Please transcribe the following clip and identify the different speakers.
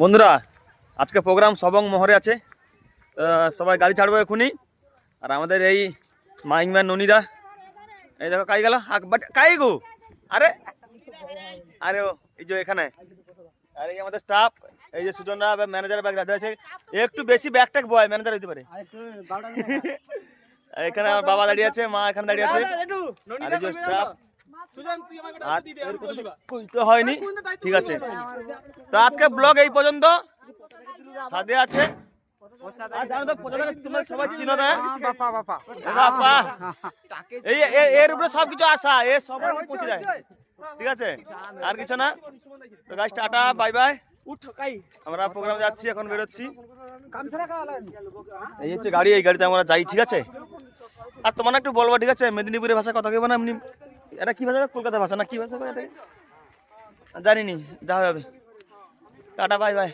Speaker 1: বন্ধুরা আজকে প্রোগ্রাম সবং মহরে আছে। সবাই গাড়ি ছাড়বো এখনই আর আমাদের এই মাইং ম্যান ননিদা এই দেখো কাই গেল? বাট কাই গো? আরে আরে ও এই যে এখানে। আর আমাদের স্টাফ এই যে সুজনরা ম্যানেজার ব্যাগ দাদা আছে। একটু বেশি ব্যাগ ট্যাগ বয় ম্যানেজার হইতে পারে। এখানে আমার বাবা দাঁড়িয়ে আছে মা এখানে দাঁড়িয়ে আছে। আর স্টাফ আর এরকম তো হয়নি ঠিক আছে। তো আজকে ব্লগ এই পর্যন্ত। ছাদে আছে। আর জানো তো প্রথমে তোমরা সবাই চিনো না? বাপা এই এ- এর উপরে সবকিছু আশা এ সবাই পৌঁছে যায়। ঠিক আছে? আর কিছু না। তো গাছ টাটা বাই বাই আমরা প্রোগ্রাম যাচ্ছি এখন বেরোচ্ছি। এই হচ্ছে গাড়ি এই গাড়িতে আমরা যাই ঠিক আছে? আর তোমার একটু বলব ঠিক আছে? মেদিনীপুরের ভাষা কথা কেবো না এমনি? এটা কি ভাষা? কলকাতা ভাষা না কি ভাষা? কয় এটাকে? জানি নি যা হবে। Tata, bye bye.